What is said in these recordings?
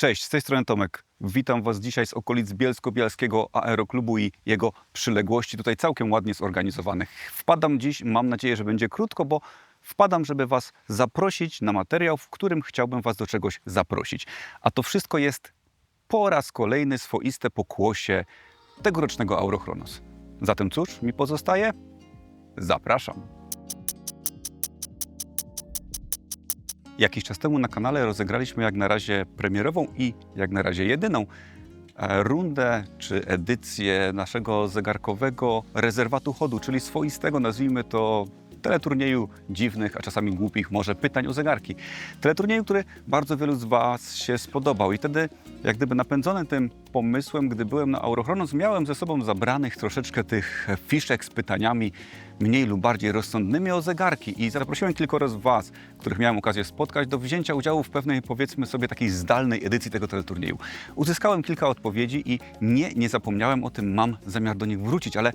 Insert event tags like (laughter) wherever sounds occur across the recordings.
Cześć, z tej strony Tomek. Witam Was dzisiaj z okolic Bielsko-Bialskiego Aeroklubu i jego przyległości, tutaj całkiem ładnie zorganizowanych. Wpadam dziś, mam nadzieję, że będzie krótko, bo wpadam, żeby Was zaprosić na materiał, w którym chciałbym Was do czegoś zaprosić. A to wszystko jest po raz kolejny swoiste pokłosie tegorocznego Eurochronos. Zatem cóż mi pozostaje? Zapraszam. Jakiś czas temu na kanale rozegraliśmy jak na razie premierową i jak na razie jedyną e, rundę czy edycję naszego zegarkowego rezerwatu chodu, czyli swoistego, nazwijmy to, teleturnieju dziwnych, a czasami głupich może pytań o zegarki. Teleturnieju, który bardzo wielu z Was się spodobał i wtedy jak gdyby napędzony tym pomysłem, gdy byłem na Eurochronos, miałem ze sobą zabranych troszeczkę tych fiszek z pytaniami mniej lub bardziej rozsądnymi o zegarki i zaprosiłem kilkoro z Was, których miałem okazję spotkać, do wzięcia udziału w pewnej, powiedzmy sobie, takiej zdalnej edycji tego teleturnieju. Uzyskałem kilka odpowiedzi i nie, nie zapomniałem o tym, mam zamiar do nich wrócić, ale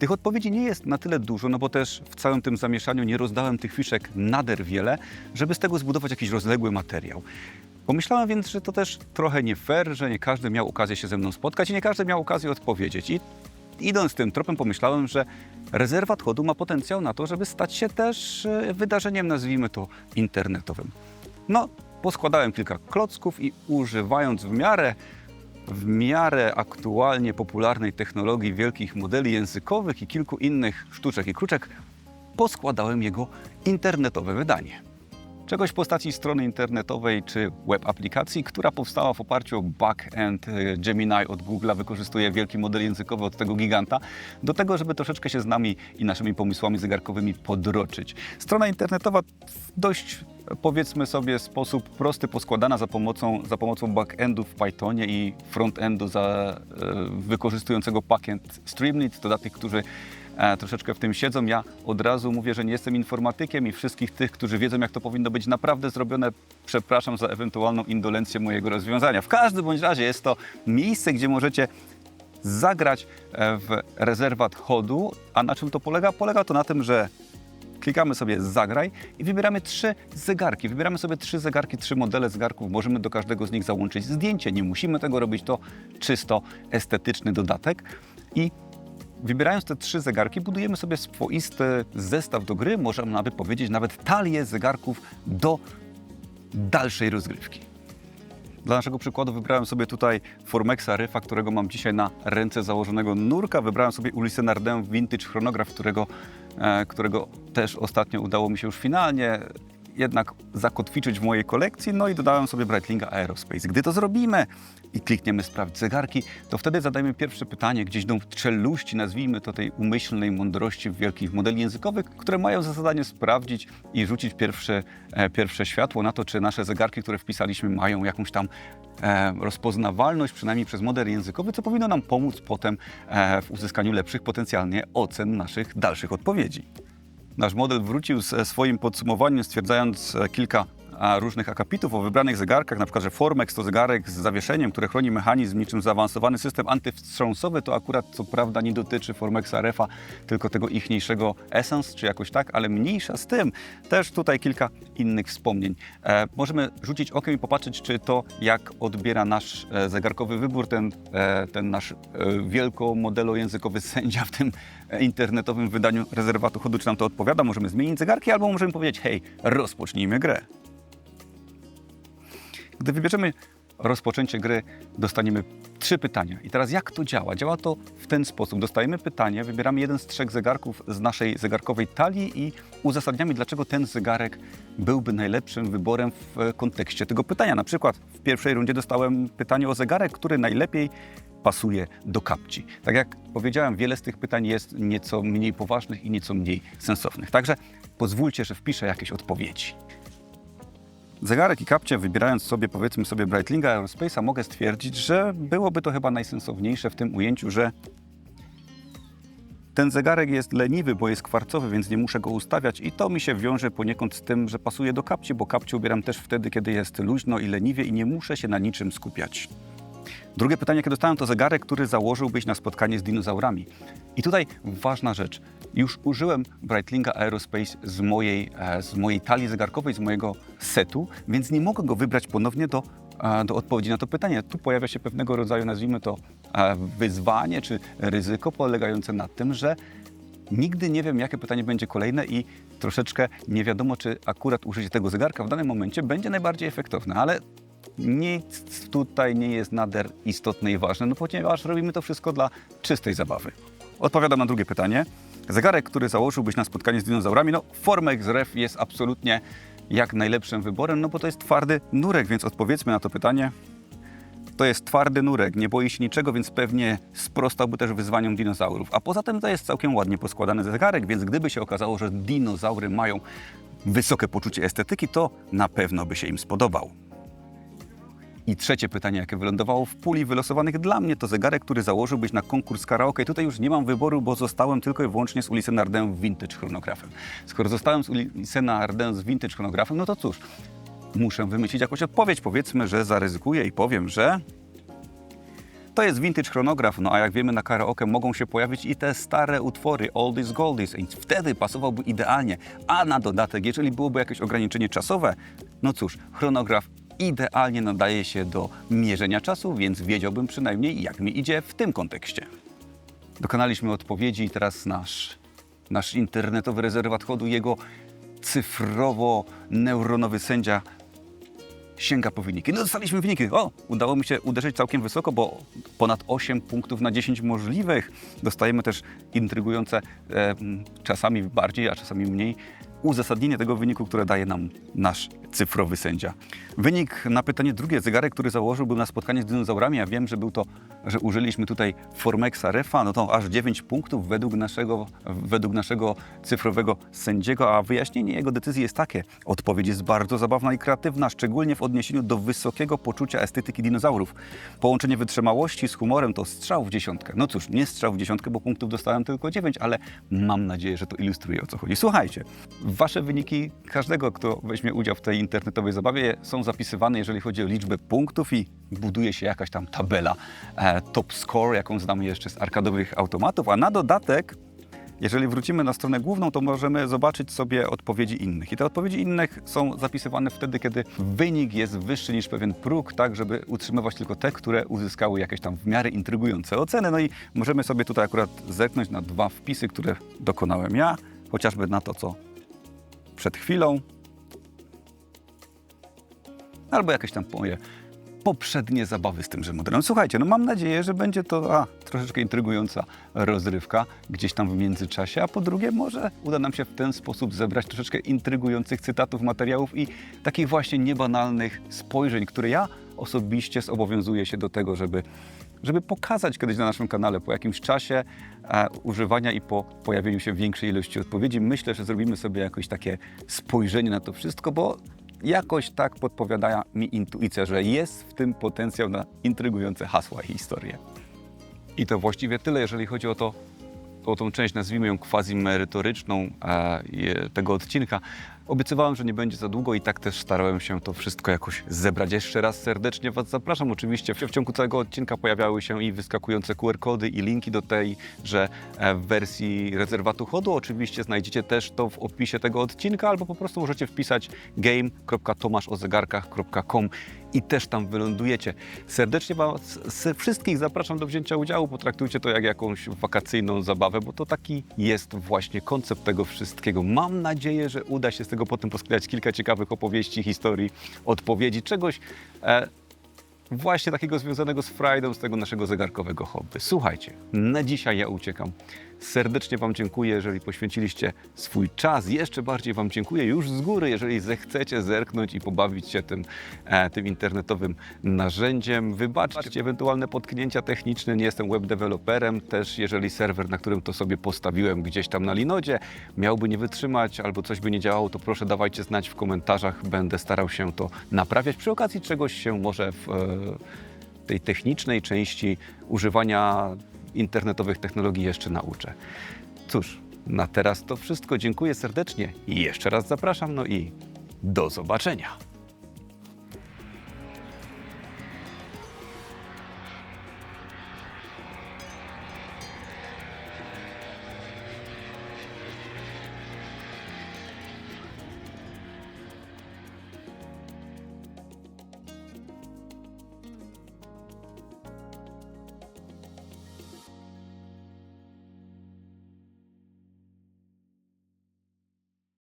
tych odpowiedzi nie jest na tyle dużo, no bo też w całym tym zamieszaniu nie rozdałem tych fiszek nader wiele, żeby z tego zbudować jakiś rozległy materiał. Pomyślałem więc, że to też trochę nie fair, że nie każdy miał okazję się ze mną spotkać i nie każdy miał okazję odpowiedzieć. I idąc tym tropem pomyślałem, że rezerwat chodu ma potencjał na to, żeby stać się też e, wydarzeniem, nazwijmy to, internetowym. No, poskładałem kilka klocków i używając w miarę w miarę aktualnie popularnej technologii wielkich modeli językowych i kilku innych sztuczek i kruczek, poskładałem jego internetowe wydanie. Czegoś w postaci strony internetowej czy web aplikacji, która powstała w oparciu o backend e, Gemini od Google'a, wykorzystuje wielki model językowy od tego giganta, do tego, żeby troszeczkę się z nami i naszymi pomysłami zegarkowymi podroczyć. Strona internetowa w dość powiedzmy sobie sposób prosty poskładana za pomocą, za pomocą backendu w Pythonie i frontendu za, e, wykorzystującego pakiet Streamlit, dla tych, którzy troszeczkę w tym siedzą. Ja od razu mówię, że nie jestem informatykiem i wszystkich tych, którzy wiedzą, jak to powinno być naprawdę zrobione, przepraszam za ewentualną indolencję mojego rozwiązania. W każdym bądź razie jest to miejsce, gdzie możecie zagrać e, w rezerwat chodu. A na czym to polega? Polega to na tym, że klikamy sobie zagraj i wybieramy trzy zegarki. Wybieramy sobie trzy zegarki, trzy modele zegarków. Możemy do każdego z nich załączyć zdjęcie. Nie musimy tego robić, to czysto estetyczny dodatek. I wybierając te trzy zegarki, budujemy sobie swoisty zestaw do gry. Możemy nawet powiedzieć nawet talię zegarków do dalszej rozgrywki. Dla naszego przykładu wybrałem sobie tutaj Formexa Ryfa, którego mam dzisiaj na ręce założonego nurka. Wybrałem sobie Ulysses Nardin Vintage chronograf, którego, e, którego też ostatnio udało mi się już finalnie jednak zakotwiczyć w mojej kolekcji, no i dodałem sobie Breitlinga Aerospace. Gdy to zrobimy i klikniemy sprawdź zegarki, to wtedy zadajmy pierwsze pytanie gdzieś do czeluści, nazwijmy to tej umyślnej mądrości wielkich modeli językowych, które mają za zadanie sprawdzić i rzucić pierwsze, e, pierwsze światło na to, czy nasze zegarki, które wpisaliśmy, mają jakąś tam e, rozpoznawalność, przynajmniej przez model językowy, co powinno nam pomóc potem e, w uzyskaniu lepszych potencjalnie ocen naszych dalszych odpowiedzi. Nasz model wrócił ze swoim podsumowaniem, stwierdzając e, kilka różnych akapitów o wybranych zegarkach, na przykład, że Formex to zegarek z zawieszeniem, które chroni mechanizm niczym zaawansowany system antywstrząsowy. To akurat co prawda nie dotyczy Formexa RFA, tylko tego ichniejszego Essence, czy jakoś tak, ale mniejsza z tym. Też tutaj kilka innych wspomnień. E, możemy rzucić okiem i popatrzeć, czy to, jak odbiera nasz e, zegarkowy wybór, ten, e, ten nasz e, wielkomodelo-językowy (laughs) sędzia w tym internetowym wydaniu rezerwatu chodu, czy nam to odpowiada. Możemy zmienić zegarki, albo możemy powiedzieć, hej, rozpocznijmy grę. Gdy wybierzemy rozpoczęcie gry, dostaniemy trzy pytania. I teraz jak to działa? Działa to w ten sposób. Dostajemy pytanie, wybieramy jeden z trzech zegarków z naszej zegarkowej talii i uzasadniamy, dlaczego ten zegarek byłby najlepszym wyborem w kontekście tego pytania. Na przykład w pierwszej rundzie dostałem pytanie o zegarek, który najlepiej pasuje do kapci. Tak jak powiedziałem, wiele z tych pytań jest nieco mniej poważnych i nieco mniej sensownych. Także pozwólcie, że wpiszę jakieś odpowiedzi. Zegarek i kapcie, wybierając sobie powiedzmy sobie Breitlinga Aerospace'a, mogę stwierdzić, że byłoby to chyba najsensowniejsze w tym ujęciu, że ten zegarek jest leniwy, bo jest kwarcowy, więc nie muszę go ustawiać i to mi się wiąże poniekąd z tym, że pasuje do kapci, bo kapcie ubieram też wtedy, kiedy jest luźno i leniwie i nie muszę się na niczym skupiać. Drugie pytanie, jakie dostałem, to zegarek, który założyłbyś na spotkanie z dinozaurami. I tutaj ważna rzecz. Już użyłem Breitlinga Aerospace z mojej, e, z mojej talii zegarkowej, z mojego setu, więc nie mogę go wybrać ponownie do e, do odpowiedzi na to pytanie. Tu pojawia się pewnego rodzaju, nazwijmy to, e, wyzwanie czy ryzyko polegające na tym, że nigdy nie wiem, jakie pytanie będzie kolejne i troszeczkę nie wiadomo, czy akurat użycie tego zegarka w danym momencie będzie najbardziej efektowne, ale nic tutaj nie jest nader istotne i ważne, no ponieważ robimy to wszystko dla czystej zabawy. Odpowiadam na drugie pytanie. Zegarek, który założyłbyś na spotkanie z dinozaurami, no Formex Ref jest absolutnie jak najlepszym wyborem, no bo to jest twardy nurek, więc odpowiedzmy na to pytanie. To jest twardy nurek, nie boi się niczego, więc pewnie sprostałby też wyzwaniom dinozaurów. A poza tym to jest całkiem ładnie poskładany zegarek, więc gdyby się okazało, że dinozaury mają wysokie poczucie estetyki, to na pewno by się im spodobał. I trzecie pytanie, jakie wylądowało w puli wylosowanych dla mnie, to zegarek, który założyłbyś na konkurs karaoke. Tutaj już nie mam wyboru, bo zostałem tylko i wyłącznie z Ulysse Nardin Vintage chronografem. Skoro zostałem z Ulysse Nardin z Vintage chronografem, no to cóż, muszę wymyślić jakąś odpowiedź. Powiedzmy, że zaryzykuję i powiem, że to jest vintage chronograf, no a jak wiemy na karaoke mogą się pojawić i te stare utwory, oldies goldies, i wtedy pasowałby idealnie. A na dodatek, jeżeli byłoby jakieś ograniczenie czasowe, no cóż, chronograf idealnie nadaje się do mierzenia czasu, więc wiedziałbym przynajmniej jak mi idzie w tym kontekście. Dokonaliśmy odpowiedzi i teraz nasz, nasz internetowy rezerwat chodu, jego cyfrowo-neuronowy sędzia sięga po wyniki. No dostaliśmy wyniki. O, udało mi się uderzyć całkiem wysoko, bo ponad 8 punktów na 10 możliwych. Dostajemy też intrygujące, e, czasami bardziej, a czasami mniej, uzasadnienie tego wyniku, które daje nam nasz cyfrowy sędzia. Wynik na pytanie drugie, zegarek, który założył był na spotkanie z dinozaurami, ja wiem, że był to, że użyliśmy tutaj Formexa Refa, no to aż 9 punktów według naszego, według naszego cyfrowego sędziego, a wyjaśnienie jego decyzji jest takie. Odpowiedź jest bardzo zabawna i kreatywna, szczególnie w odniesieniu do wysokiego poczucia estetyki dinozaurów. Połączenie wytrzymałości z humorem to strzał w dziesiątkę. No cóż, nie strzał w dziesiątkę, bo punktów dostałem tylko 9, ale mam nadzieję, że to ilustruje o co chodzi. Słuchajcie, wasze wyniki każdego, kto weźmie udział w tej internetowej zabawie są zapisywane, jeżeli chodzi o liczbę punktów i buduje się jakaś tam tabela e, top score, jaką znamy jeszcze z arkadowych automatów, a na dodatek jeżeli wrócimy na stronę główną, to możemy zobaczyć sobie odpowiedzi innych. I te odpowiedzi innych są zapisywane wtedy, kiedy wynik jest wyższy niż pewien próg, tak żeby utrzymywać tylko te, które uzyskały jakieś tam w miarę intrygujące oceny. No i możemy sobie tutaj akurat zerknąć na dwa wpisy, które dokonałem ja, chociażby na to, co przed chwilą, albo jakieś tam moje poprzednie zabawy z tymże modelem. Słuchajcie, no mam nadzieję, że będzie to a, troszeczkę intrygująca rozrywka gdzieś tam w międzyczasie, a po drugie może uda nam się w ten sposób zebrać troszeczkę intrygujących cytatów, materiałów i takich właśnie niebanalnych spojrzeń, które ja osobiście zobowiązuję się do tego, żeby żeby pokazać kiedyś na naszym kanale po jakimś czasie e, używania i po pojawieniu się większej ilości odpowiedzi. Myślę, że zrobimy sobie jakoś takie spojrzenie na to wszystko, bo jakoś tak podpowiada mi intuicja, że jest w tym potencjał na intrygujące hasła i historie. I to właściwie tyle, jeżeli chodzi o to, o tą część, nazwijmy ją quasi merytoryczną e, tego odcinka. Obiecywałem, że nie będzie za długo i tak też starałem się to wszystko jakoś zebrać. Jeszcze raz serdecznie Was zapraszam. Oczywiście w, w ciągu całego odcinka pojawiały się i wyskakujące QR-kody i linki do tej, że e, wersji rezerwatu chodu. Oczywiście znajdziecie też to w opisie tego odcinka albo po prostu możecie wpisać game.tomaszozegarkach.com i też tam wylądujecie. Serdecznie Was wszystkich zapraszam do wzięcia udziału. Potraktujcie to jak jakąś wakacyjną zabawę, bo to taki jest właśnie koncept tego wszystkiego. Mam nadzieję, że uda się z tego potem posklejać kilka ciekawych opowieści, historii, odpowiedzi, czegoś e, właśnie takiego związanego z frajdą, z tego naszego zegarkowego hobby. Słuchajcie, na dzisiaj ja uciekam. Serdecznie Wam dziękuję, jeżeli poświęciliście swój czas. Jeszcze bardziej Wam dziękuję już z góry, jeżeli zechcecie zerknąć i pobawić się tym, e, tym internetowym narzędziem. Wybaczcie ewentualne potknięcia techniczne, nie jestem web deweloperem. Też jeżeli serwer, na którym to sobie postawiłem gdzieś tam na Linodzie, miałby nie wytrzymać albo coś by nie działało, to proszę dawajcie znać w komentarzach. Będę starał się to naprawiać. Przy okazji czegoś się może w e, tej technicznej części używania internetowych technologii jeszcze nauczę. Cóż, na teraz to wszystko. Dziękuję serdecznie i jeszcze raz zapraszam. No i do zobaczenia.